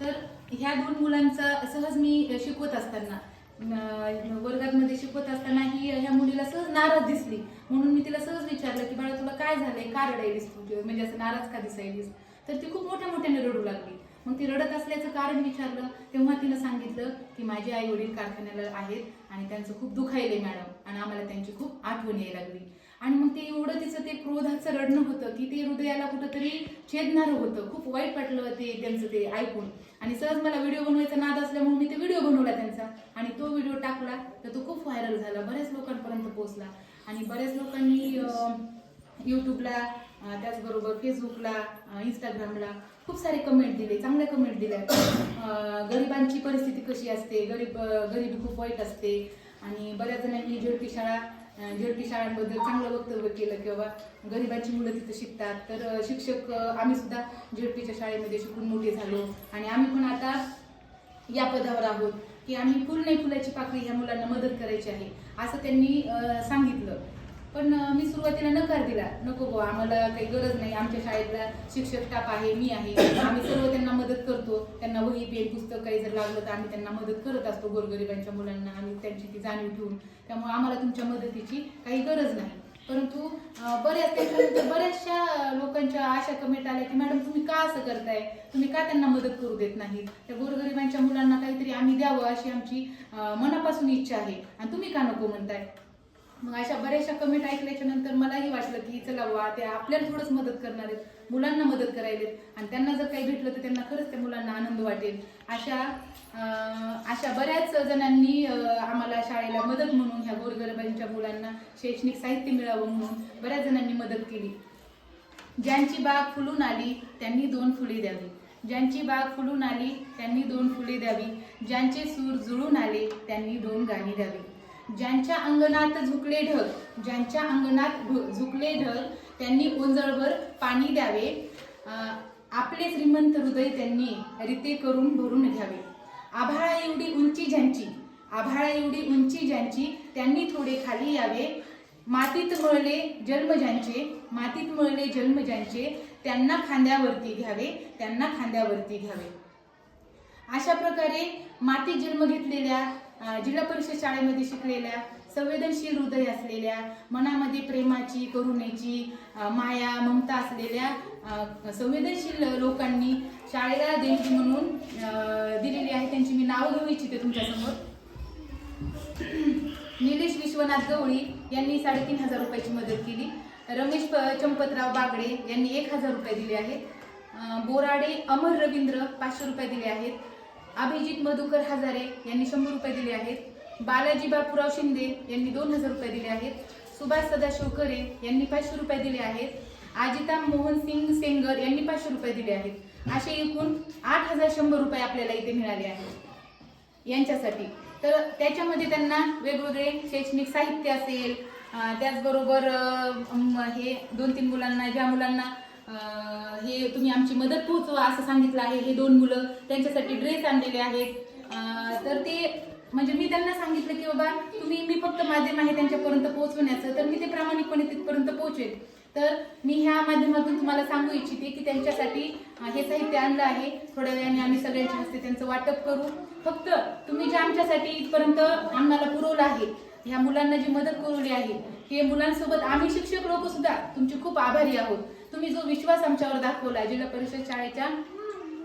तर ह्या दोन मुलांचा सहज मी शिकवत असताना अं, वर्गामध्ये शिकवत असताना ही ह्या मुलीला सहज नाराज दिसली. म्हणून मी तिला सहज विचारलं की बाळा तुला काय झालंय? का रडायलीस तू? म्हणजे असं नाराज का दिसायलीस? तर ती खूप मोठ्या मोठ्याने रडू लागली. मग ती रडत असल्याचं कारण विचारलं. तेव्हा तिनं सांगितलं की माझे आई वडील कारखान्याला आहेत आणि त्यांचं खूप दुखायले मॅडम. आणि आम्हाला त्यांची खूप आठवण यायला लागली. आणि मग ते एवढं तिचं ते क्रोधाचं रडणं होतं की ते हृदयाला कुठंतरी छेदणारं होतं. खूप वाईट वाटलं ते त्यांचं ते ऐकून. आणि सहज मला व्हिडिओ बनवायचा नाद असल्यामुळे मी ते व्हिडिओ बनवला त्यांचा. आणि तो व्हिडिओ टाकला तर तो खूप व्हायरल झाला बऱ्याच लोकांपर्यंत पोहोचला. आणि बऱ्याच लोकांनी यूट्यूबला त्याचबरोबर फेसबुकला इंस्टाग्रामला खूप सारे कमेंट दिले चांगल्या कमेंट दिल्या गरिबांची परिस्थिती कशी असते? गरीब गरीबी खूप वाईट असते. आणि बऱ्याच जणांनी झेडपी शाळा अं, शाळांबद्दल चांगलं वक्तव्य केलं किंवा गरिबाची मुलं तिथं शिकतात. तर शिक्षक आम्ही सुद्धा झेडपीच्या शाळेमध्ये शिकून मोठे झालो. आणि आम्ही पण आता या पदावर आहोत की आम्ही फुल नाही फुलाची पाकळी ह्या मुलांना मदत करायची आहे असं त्यांनी सांगितलं. पण मी सुरुवातीला नकार दिला. नको गो आम्हाला काही गरज नाही. आमच्या शाळेतला शिक्षक स्टाफ आहे मी आहे. आम्ही सर्व त्यांना मदत करतो. त्यांना वही पेन पुस्तक काही जर लागलं तर आम्ही त्यांना मदत करत असतो गोरगरिबांच्या मुलांना. आम्ही त्यांची ती जाणीव ठेवून. त्यामुळे आम्हाला तुमच्या मदतीची काही गरज नाही. परंतु बऱ्याच त्याच्यानंतर बऱ्याचशा लोकांच्या अशा कमेंट आल्या की मॅडम तुम्ही का असं करताय? तुम्ही का त्यांना मदत करू देत नाही? त्या गोरगरिबांच्या मुलांना काहीतरी आम्ही द्यावं अशी आमची मनापासून इच्छा आहे. आणि तुम्ही का नको म्हणताय? मग अशा बऱ्याचशा कमेंट ऐकल्याच्या नंतर मलाही वाटलं की चला वा ते आपल्याला थोडंच मदत करणार आहेत. मुलांना मदत करायलेत आणि त्यांना जर काही भेटलं तर त्यांना खरंच त्या मुलांना आनंद वाटेल. अशा अशा बऱ्याच जणांनी आम्हाला शाळेला मदत म्हणून ह्या गोरगरबांच्या मुलांना शैक्षणिक साहित्य मिळावं म्हणून बऱ्याच जणांनी मदत केली. ज्यांची बाग फुलून आली त्यांनी दोन फुले द्यावी. ज्यांची बाग फुलून आली त्यांनी दोन फुले द्यावी. ज्यांचे सूर जुळून आले त्यांनी दोन गाणी द्यावी. ज्यांच्या अंगणात झुकले ढग ज्यांच्या अंगणात झुकले ढग त्यांनी ओंजळभर पाणी द्यावे. आपले श्रीमंत हृदय त्यांनी रिते करून भरून घ्यावे. आभाळा एवढी उंची ज्यांची आभाळा एवढी उंची ज्यांची त्यांनी थोडे खाली यावे. मातीत मळले जन्म ज्यांचे मातीत मळले जन्म ज्यांचे त्यांना खांद्यावरती घ्यावे त्यांना खांद्यावरती घ्यावे. अशा प्रकारे मातीत जन्म घेतलेल्या जिल्हा परिषद शाळेमध्ये शिकलेल्या संवेदनशील हृदय असलेल्या मनामध्ये प्रेमाची करुणेची माया ममता असलेल्या संवेदनशील लोकांनी शाळेला देणगी म्हणून दिलेली आहे. त्यांची मी नावं घेऊ इच्छिते तुमच्यासमोर. निलेश विश्वनाथ गवळी यांनी साडेतीन हजार रुपयाची मदत केली. रमेश प- चंपतराव बागडे यांनी एक हजार रुपये दिले आहेत. बोराडे अमर रवींद्र पाचशे रुपये दिले आहेत. अभिजित मधुकर हजारे यांनी शंभर रुपये दिले आहेत. बालाजी बापूराव शिंदे यांनी दोन हजार रुपये दिले आहेत. सुभाष सदाशिव करे यांनी पाचशे रुपये दिले आहेत. आजिता मोहन सिंग सेंगर यांनी पाचशे रुपये दिले आहेत. असे एकूण आठ हजार शंभर रुपये आपल्याला इथे मिळाले आहेत. यांच्यासाठी. तर त्याच्यामध्ये त्यांना वेगवेगळे शैक्षणिक साहित्य असेल त्याचबरोबर हे दोन तीन मुलांना ज्या मुलांना हे तुम्ही आमची मदत पोहोचवा असं सांगितलं आहे. हे दोन मुलं त्यांच्यासाठी ड्रेस आणलेले आहेत. तर ते म्हणजे मी त्यांना सांगितलं की बाबा तुम्ही मी फक्त माध्यम आहे त्यांच्यापर्यंत पोहोचवण्याचं. तर मी ते प्रामाणिकपणे तिथपर्यंत पोहोचेल तर मी ह्या माध्यमातून तुम्हाला सांगू इच्छिते की त्यांच्यासाठी हे साहित्य आणलं आहे. थोड्या वेळाने आम्ही सगळ्यांच्या हस्ते त्यांचं वाटप करू. फक्त तुम्ही जे आमच्यासाठी इथपर्यंत आम्हाला पुरवलं आहे ह्या मुलांना जी मदत पुरवली आहे हे मुलांसोबत आम्ही शिक्षक लोक सुद्धा तुमचे खूप आभारी आहोत. तुम्ही जो विश्वास आमच्यावर दाखवला जिल्हा परिषद शाळेच्या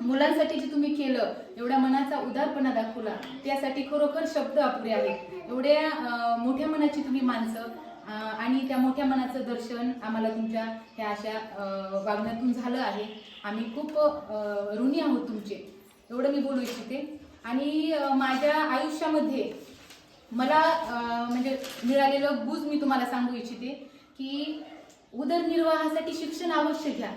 मुलांसाठी जे तुम्ही केलं एवढ्या मनाचा उदारपणा दाखवला त्यासाठी खरोखर शब्द अपुरे आहेत. एवढ्या मोठ्या मनाची तुम्ही माणसं आणि त्या मोठ्या मनाचं दर्शन आम्हाला तुमच्या ह्या अशा वागण्यातून झालं आहे. आम्ही खूप ऋणी आहोत तुमचे. एवढं मी बोलू इच्छिते. आणि माझ्या आयुष्यामध्ये मला म्हणजे मिळालेलं बूज मी तुम्हाला सांगू इच्छिते की उदरनिर्वाहासाठी शिक्षण अवश्य घ्या.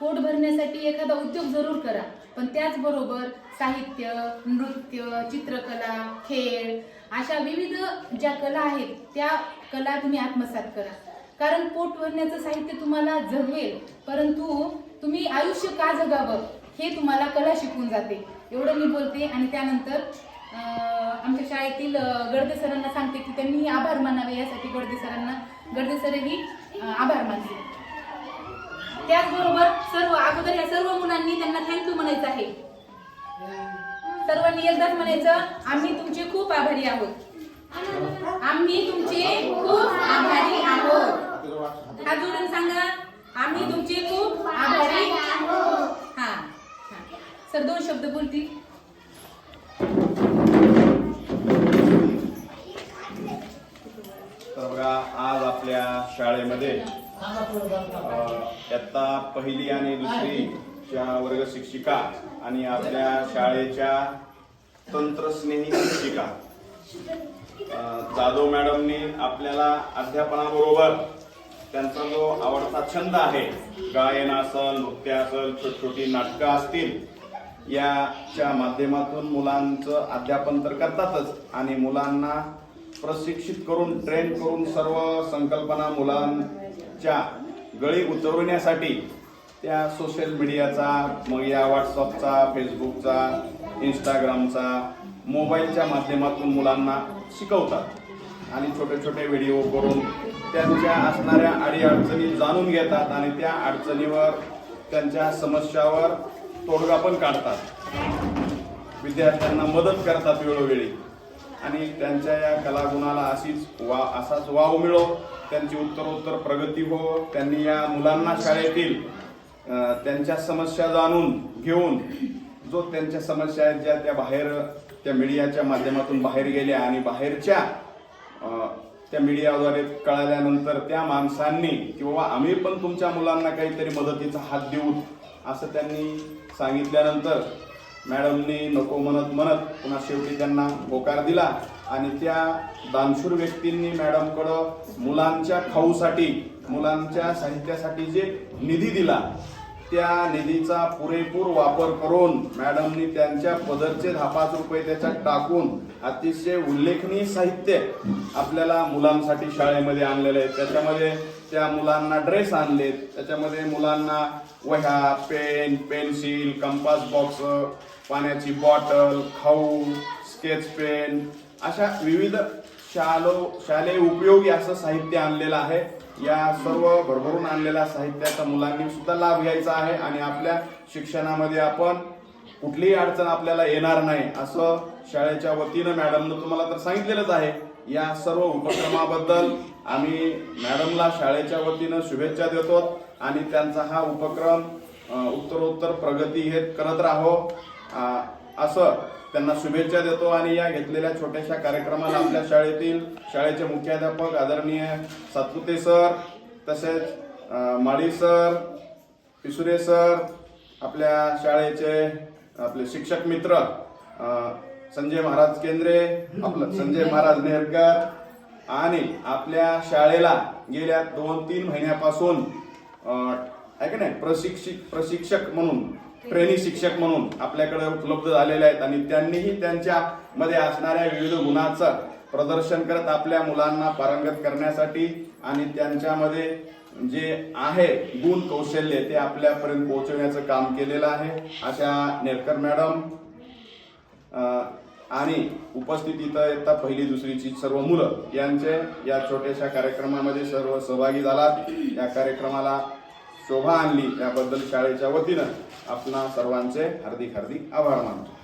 पोट भरण्यासाठी एखादा उद्योग जरूर करा पण त्याचबरोबर साहित्य नृत्य चित्रकला खेळ अशा विविध ज्या कला आहेत त्या कला तुम्ही आत्मसात करा. कारण पोट भरण्याचं साहित्य तुम्हाला जगवेल परंतु तुम्ही आयुष्य का जगावं हे तुम्हाला कला शिकून जाते. एवढं मी बोलते आणि त्यानंतर आमच्या शाळेतील अं, गडदे सरांना सांगते की त्यांनी आभार मानावे यासाठी गडदे सरांना. गडदे सर ही आभार मानले त्याचबरोबर सर्व अगोदर या सर्व मुलांनी त्यांना थँक्यू म्हणायचं आहे. सर्वांनी एकदाच म्हणायचं आम्ही तुमचे खूप आभारी आहोत. आम्ही तुमचे खूप आभारी आहोत. हा जोडून सांगा आम्ही तुमचे खूप आभारी आहोत. हा. सर दोन शब्द बोलतील तर बघा आज आपल्या शाळेमध्ये इयत्ता पहिली आणि दुसरीच्या वर्ग शिक्षिका आणि आपल्या शाळेच्या तंत्रस्नेही शिक्षिका. जाधव मॅडमनी आपल्याला अध्यापनाबरोबर त्यांचा जो आवडता छंद आहे गायन असल नृत्य असल छोट छोटी नाटकं असतील याच्या माध्यमातून मुलांचं अध्यापन तर करतातच आणि मुलांना प्रशिक्षित करून ट्रेन करून सर्व संकल्पना मुलांच्या गळी उतरवण्यासाठी त्या सोशल मीडियाचा मग या व्हॉट्सअपचा फेसबुकचा इंस्टाग्रामचा मोबाईलच्या माध्यमातून मुलांना शिकवतात. आणि छोटे छोटे व्हिडिओ करून त्यांच्या असणाऱ्या अडीअडचणी जाणून घेतात आणि त्या अडचणीवर त्यांच्या समस्यावर तोडगा पण काढतात. विद्यार्थ्यांना मदत करतात वेळोवेळी. आणि त्यांच्या या कलागुणाला अशीच वा असाच वाव मिळो त्यांची उत्तरोत्तर प्रगती हो त्यांनी या मुलांना शाळेतील त्यांच्या समस्या जाणून घेऊन जो त्यांच्या समस्या आहेत ज्या त्या बाहेर त्या मीडियाच्या माध्यमातून बाहेर गेल्या आणि बाहेरच्या त्या मीडियाद्वारे कळाल्यानंतर त्या माणसांनी की बाबा आम्ही पण तुमच्या मुलांना काहीतरी मदतीचा हात देऊ असं त्यांनी सांगितल्यानंतर मॅडमनी नको म्हणत म्हणत पुन्हा शेवटी त्यांना होकार दिला आणि त्या दानशूर व्यक्तींनी मॅडमकडं मुलांच्या खाऊसाठी मुलांच्या साहित्यासाठी जे निधी दिला त्या निधीचा पुरेपूर वापर करून मॅडमनी त्यांच्या पदरचे दहा पाच रुपये त्याच्यात टाकून अतिशय उल्लेखनीय साहित्य आपल्याला मुलांसाठी शाळेमध्ये आणलेले आहे. त्याच्यामध्ये त्या मुलांना ड्रेस आणलेत. त्याच्यामध्ये मुलांना वह्या पेन पेन्सिल कंपास बॉक्स पाण्याची बॉटल खाऊ स्केच पेन अशा विविध शालो शालेय उपयोगी असं साहित्य आणलेलं आहे. या सर्व भरभरून आणलेल्या साहित्याचा मुलांनी सुद्धा लाभ घ्यायचा आहे आणि आपल्या शिक्षणामध्ये आपण कुठलीही अडचण आपल्याला येणार नाही असं शाळेच्या वतीनं मॅडमनं तुम्हाला तर सांगितलेलंच आहे. या सर्व उपक्रमाबद्दल आम्ही मॅडमला शाळेच्या वतीनं शुभेच्छा देतो आणि त्यांचा हा उपक्रम उत्तरोत्तर प्रगती हे करत राहो. असं त्यांना शुभेच्छा देतो आणि या घेतलेल्या छोट्याशा कार्यक्रमाला आपल्या शाळेतील शाळेचे मुख्याध्यापक आदरणीय सातपुते सर तसेच माळी सर पिसुरे सर आपल्या शाळेचे आपले शिक्षक मित्र संजय महाराज केंद्रे आपलं संजय महाराज नेरकर आणि आपल्या शाळेला गेल्या दोन तीन महिन्यापासून आहे का नाही प्रशिक्षित प्रशिक्षक म्हणून ट्रेनिंग शिक्षक म्हणून आपल्याकडे उपलब्ध झालेले आहेत आणि त्यांनीही त्यांच्या मध्ये असणाऱ्या विविध गुणांचं प्रदर्शन करत आपल्या मुलांना पारंगत करण्यासाठी आणि त्यांच्यामध्ये जे आहे गुण कौशल्य ते आपल्यापर्यंत पोहोचवण्याचं काम केलेलं आहे. अशा नेरकर मॅडम आणि उपस्थित इथं येतात पहिली दुसरीची सर्व मुलं यांचे या छोट्याशा कार्यक्रमामध्ये सर्व सहभागी झालात. या कार्यक्रमाला शोभा आणली याबद्दल शाळेच्या वतीनं आपणा सर्वांचे हार्दिक हार्दिक आभार मानतो.